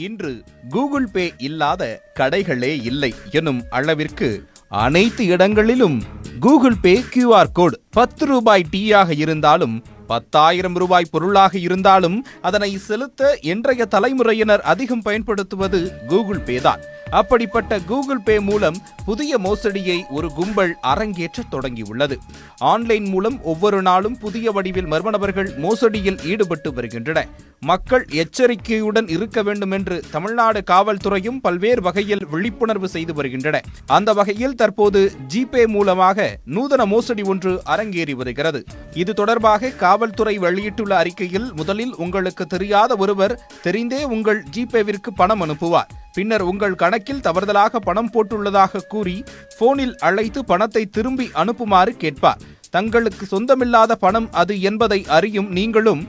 இன்று Google Pay இல்லாத கடைகளே இல்லை எனும் அளவிற்கு அனைத்து இடங்களிலும் கூகுள் பே கியூஆர் கோட் பத்து ரூபாய் டீயாக இருந்தாலும் பத்தாயிரம் ரூபாய் பொருளாக இருந்தாலும் அதனை செலுத்த இன்றைய தலைமுறையினர் அதிகம் பயன்படுத்துவது கூகுள் பே தான். அப்படிப்பட்ட கூகுள் பே மூலம் புதிய மோசடியை ஒரு கும்பல் அரங்கேற்ற தொடங்கியுள்ளது. ஆன்லைன் மூலம் ஒவ்வொரு நாளும் புதிய வடிவில் மர்ம நபர்கள் மோசடியில் ஈடுபட்டு வருகின்றன மக்கள் எச்சரிக்கையுடன் இருக்க வேண்டும் என்று தமிழ்நாடு காவல்துறையும் பல்வேறு வகையில் விழிப்புணர்வு செய்து வருகின்றன அந்த வகையில் தற்போது ஜிபே மூலமாக நூதன மோசடி ஒன்று அரங்கேறி வருகிறது. இது தொடர்பாக காவல்துறை வெளியிட்டுள்ள அறிக்கையில் முதலில் உங்களுக்கு தெரியாத ஒருவர் தெரிந்தே உங்கள் ஜிபேவிற்கு பணம் அனுப்புவார். பின்னர் உங்கள் கணக்கில் தவறுதலாக பணம் போட்டுள்ளதாக கூறி போனில் அழைத்து பணத்தை திரும்பி அனுப்புமாறு கேட்பார். தங்களுக்கு சொந்தமில்லாத பணம் அது என்பதை அறியும் நீங்களும்